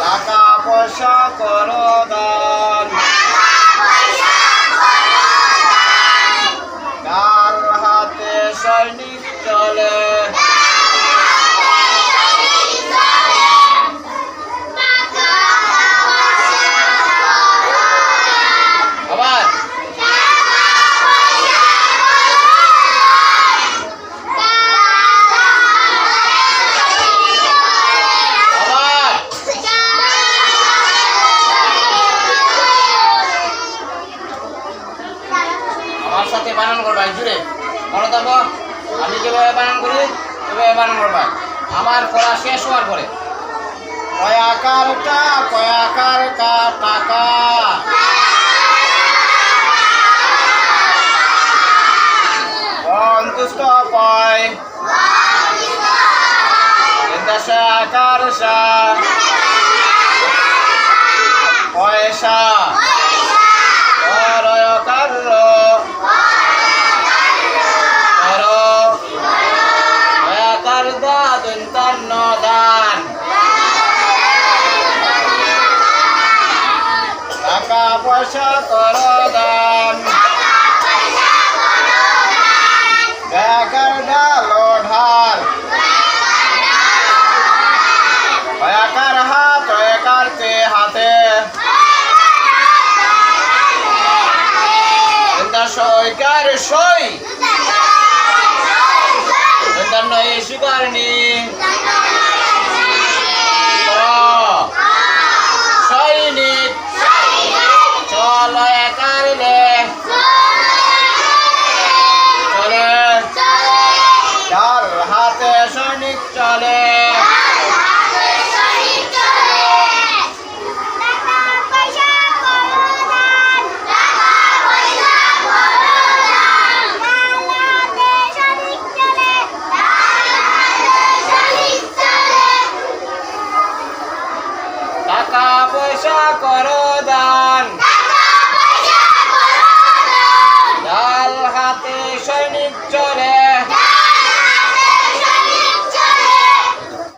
টাকা পয়সা করো দান কার হাতে সৈনিক চলে আমার বানান করবা জুড়ে। মনে থাকব আমি যেভাবে বানান করি, সেভাবে বানান করবা। আমার পড়া শেষ হওয়ার পরে। কয়াকার টা কয়াকার কা, টাকা। সন্তুষ্ট কয় আকার সা পয়সা অরয়কার কর অয়াকার দা দন্তান্ন দান টাকা পয়সা কর দান ব্যাকার ডালো সই। নয় শিকার নি। হাতে সৈনিক চলে। টাকা পয়সা করো